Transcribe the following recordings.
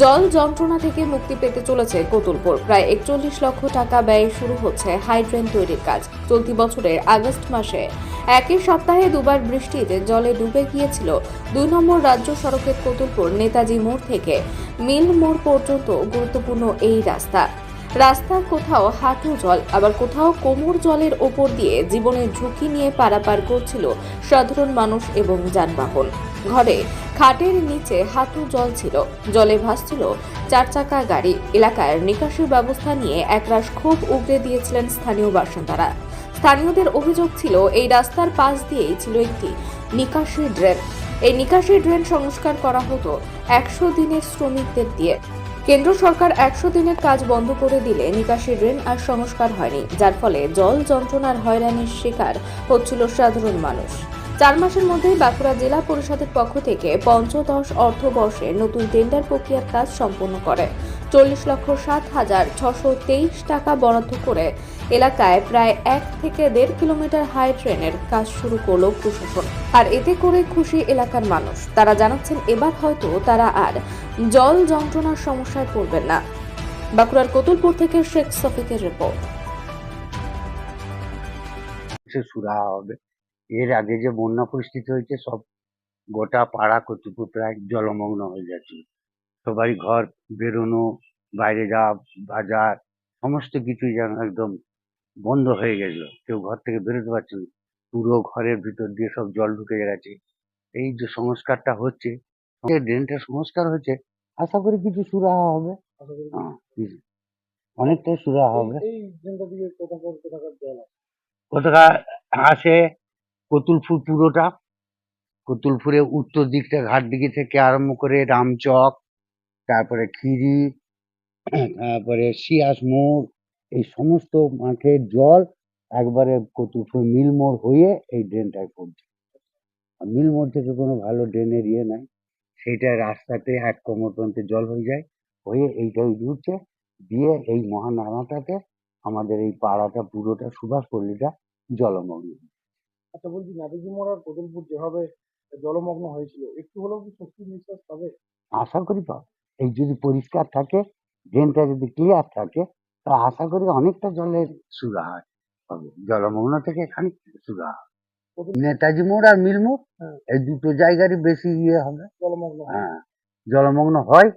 জল যন্ত্রণা থেকে মুক্তি পেতে চলেছে কতুলপুর। প্রায় একচল্লিশ লক্ষ টাকা ব্যয়ে শুরু হচ্ছে হাইড্রেন তৈরির কাজ চলতি বছরের আগস্ট মাসে। একই সপ্তাহে দুবার বৃষ্টিতে জলে ডুবে গিয়েছিল দুই নম্বর রাজ্য সড়কের কতুলপুর নেতাজি মোড় থেকে। মিল মোড় পর্যন্ত গুরুত্বপূর্ণ এই রাস্তা। রাস্তার কোথাও হাঁটু জল, আবার কোথাও কোমর জলের ওপর দিয়ে জীবনের ঝুঁকি নিয়ে পারাপার করছিল সাধারণ মানুষ এবং যানবাহন। ঘরে। খাটের নিচে হাঁটু জল ছিল। জলে ভাসছিল চার চাকা গাড়ি। এলাকার নিকাশি ব্যবস্থা নিয়ে একরাশ খুব উগড়ে দিয়েছিলেন স্থানীয় বাসিন্দারা। স্থানীয়দের অভিযোগ ছিল, এই রাস্তার পাশ দিয়েই ছিল একটি নিকাশি ড্রেন। এই নিকাশি ড্রেন সংস্কার করা হতো একশো দিনের শ্রমিকদের দিয়ে। কেন্দ্র সরকার একশো দিনের কাজ বন্ধ করে দিলে নিকাশি ড্রেন আর সংস্কার হয়নি, যার ফলে জল যন্ত্রণার হয়রানির শিকার হচ্ছিল সাধারণ মানুষ। চার মাসের মধ্যেই বাঁকুড়া জেলা পরিষদের পক্ষ থেকে পঞ্চদশ অর্থবর্ষে নতুন টেন্ডার প্রক্রিয়ার কাজ সম্পন্ন করে। চল্লিশ লক্ষ সাত হাজার ছশো তেইশ টাকা বরাদ্দ করে এলাকায় প্রায় এক থেকে দেড় কিলোমিটার হাই ট্রেনের কাজ শুরু করল প্রশাসন। আর এতে করে খুশি এলাকার মানুষ। তারা জানাচ্ছেন, এবার হয়তো তারা আর জল যন্ত্রণার সমস্যায় পড়বেন না। বাঁকুড়ার কতুলপুর থেকে শেখ সফিকের রিপোর্ট। সে সুরাহা হবে। এর আগে যে বন্যা পরিস্থিতি হয়েছে সব গোটা পাড়া কতুপুর প্রায় জলমগ্ন হয়ে যাচ্ছে সবারই ঘর বেরোনো বাইরে যাওয়া বাজার সমস্ত কিছুই যেন একদম বন্ধ হয়ে গেছিল। কেউ ঘর থেকে বেরোতে পারছে না। পুরো ঘরের ভিতর দিয়ে সব জল ঢুকে গেছে। এই যে সংস্কারটা হচ্ছে ড্রেনটা সংস্কার হচ্ছে আশা করি কিছু সুরাহা হবে। হ্যাঁ, অনেকটাই সুরাহা হবে। কোথাকার আসে কতুলপুর পুরোটা। কতুলপুরে উত্তর দিকটা, ঘাট দিকে থেকে আরম্ভ করে রামচক, তারপরে খিরি, তারপরে সিয়াস মোড়, এই সমস্ত মাঠের জল একবারে কতুলপুর মিল মোড় হয়ে এই ড্রেনটায় পড়ছে। মিল মোড় থেকে কোনো ভালো ড্রেনের ইয়ে নাই। সেইটা রাস্তাতে এক কোমর পর্যন্ত জল হয়ে যায়, হয়ে এইটাই ঢুকছে। দিয়ে এই মহানালাটাতে আমাদের এই পাড়াটা, পুরোটা সুভাষ পল্লীটা জলমগ্ন। আচ্ছা বলছি নাদিজি মোড় আর কোদলপুর যেভাবে জলমগ্ন হয়েছিল একটু হলেও কি স্বস্তির নিঃশ্বাস পাবে? আশা করি পাবো। এই যদি পরিষ্কার থাকে ড্রেনটা যদি ক্লিয়ার থাকে তা আশা করি অনেকটা জলের সুরাহা হবে জলমগ্ন থেকে খানিক সুরাহা। হবে। নেতাজি মোড় আর মিল মোড় হ্যাঁ। এই দুটো জায়গারই বেশি ইয়ে হবে। জলমগ্ন হ্যাঁ। জলমগ্ন হয়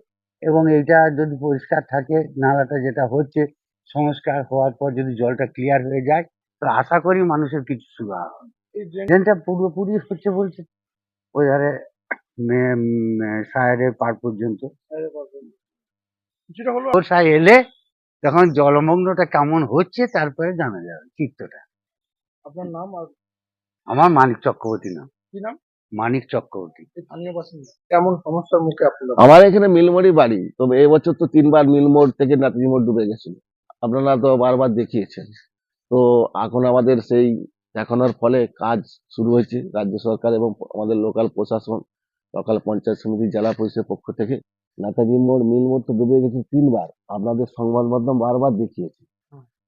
এবং এইটা যদি পরিষ্কার থাকে নালাটা যেটা হচ্ছে সংস্কার হওয়ার পর যদি জলটা ক্লিয়ার হয়ে যায় তো আশা করি মানুষের কিছু সুরাহা হবে। এই ড্রেনটা পুরোপুরি হচ্ছে বলছে। ওই ধারে সায়ারের পার পর্যন্ত। কিছুটা হলো বর্ষায় এলে তখন জলমগ্নটা কেমন হচ্ছে তারপরে জানা যাবে চিত্রটা। আপনার নাম আর আমার মানিক চক্রবর্তী নাম। কি নাম? মানিক চক্রবর্তী। স্থানীয় বাসিন্দা। কেমন সমস্যার মুখে আপনারা আমার এখানে মিলমোড়ই বাড়ি তবে এবছর তো তিনবার মিলমোড় থেকে নাতিজি মোড় ডুবে গেছিল। আপনারা তো বারবার দেখিয়েছেন। তো এখন আমাদের সেই দেখানোর ফলে কাজ শুরু হয়েছে। রাজ্য সরকার এবং আমাদের লোকাল প্রশাসন লোকাল পঞ্চায়েত সমিতি, জেলা পরিষদের পক্ষ থেকে নেতাজি মোড় মিল মোড় তো ডুবে গেছে তিনবার। আপনাদের সংবাদ মাধ্যম বারবার দেখিয়েছে।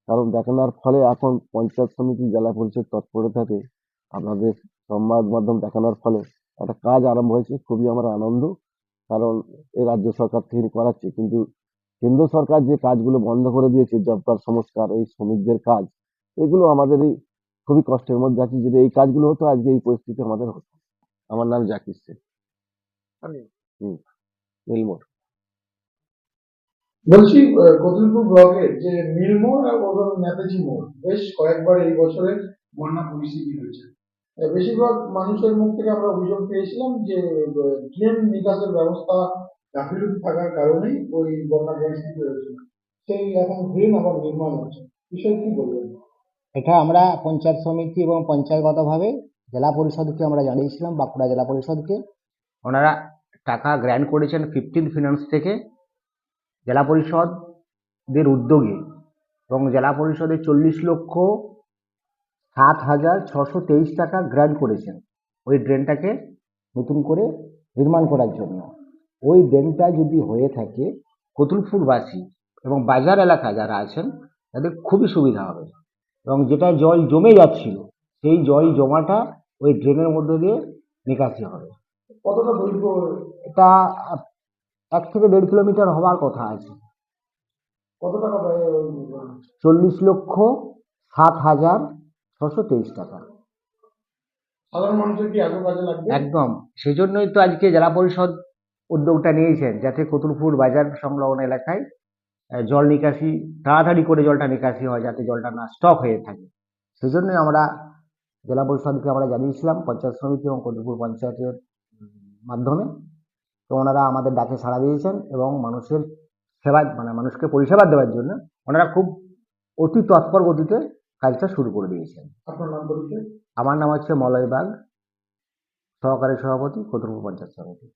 কারণ দেখানোর ফলে এখন পঞ্চায়েত সমিতি, জেলা পরিষদ তৎপরতাতে আপনাদের সংবাদ মাধ্যম দেখানোর ফলে একটা কাজ আরম্ভ হয়েছে, খুবই আমার আনন্দ। কারণ এই রাজ্য সরকার থেকে করাচ্ছে। কিন্তু কেন্দ্র সরকার যে কাজগুলো বন্ধ করে দিয়েছে, জব কার্ড সংস্কার, এই শ্রমিকদের কাজ, এগুলো আমাদের এই খুবই কষ্টের মধ্যে আছি যদি এই কাজগুলো হতো আজকে এই পরিস্থিতি আমাদের হতো। আমার নাম জাকির শেখ। মিলমোড় বলছি কতুলপুর ব্লকের যে নেতাজি মোড় বেশ কয়েকবার এই বছরে বন্যা পরিস্থিতি হয়েছে। বেশিরভাগ মানুষের মুখ থেকে আমরা অভিযোগ পেয়েছিলাম যে ড্রেন নিকাশের ব্যবস্থা গাফিলতি থাকার কারণেই ওই বন্যা পরিস্থিতি হয়েছিল সেই এখন ড্রেন আবার নির্মাণ হচ্ছে। বিষয়ে কি বলবেন? এটা আমরা পঞ্চায়েত সমিতি এবং পঞ্চায়েতগতভাবে জেলা পরিষদকে আমরা জানিয়েছিলাম, বাঁকুড়া জেলা পরিষদকে। ওনারা টাকা গ্র্যান্ট করেছেন ফিফটিন ফিনান্স থেকে জেলা পরিষদদের উদ্যোগে এবং জেলা পরিষদের চল্লিশ লক্ষ সাত হাজার ছশো তেইশ টাকা গ্র্যান্ট করেছেন ওই ড্রেনটাকে নতুন করে নির্মাণ করার জন্য। ওই ড্রেনটা যদি হয়ে থাকে, কতুলপুরবাসী এবং বাজার এলাকা যারা আছেন, তাদের খুবই সুবিধা হবে। এবং যেটা জল জমে যাচ্ছিল সেই জল জমাটা ওই ড্রেনের মধ্যে দিয়ে নিকাশি হবে। কতটা দৈর্ঘ্য? এটা এক থেকে দেড় কিলোমিটার হওয়ার কথা আছে। কত টাকা চল্লিশ লক্ষ সাত হাজার ছশো তেইশ টাকা। একদম। সেই জন্যই তো আজকে জেলা পরিষদ উদ্যোগটা নিয়েছেন যাতে কতুলপুর বাজার সংলগ্ন এলাকায় জল নিকাশি তাড়াতাড়ি করে জলটা নিকাশি হয় যাতে জলটা না স্টক হয়ে থাকে। সেই জন্যই আমরা জেলা পরিষদকে আমরা জানিয়েছিলাম পঞ্চায়েত সমিতি এবং কতুলপুর পঞ্চায়েতের মাধ্যমে। তো ওনারা আমাদের ডাকে সাড়া দিয়েছেন এবং মানুষের সেবা মানে মানুষকে পরিষেবা দেওয়ার জন্য ওনারা খুব অতি তৎপর গতিতে কাজটা শুরু করে দিয়েছেন। আপনার নাম পরিচয় আমার নাম হচ্ছে মলয় বাগ সহকারী সভাপতি কতুলপুর পঞ্চায়েত সমিতি।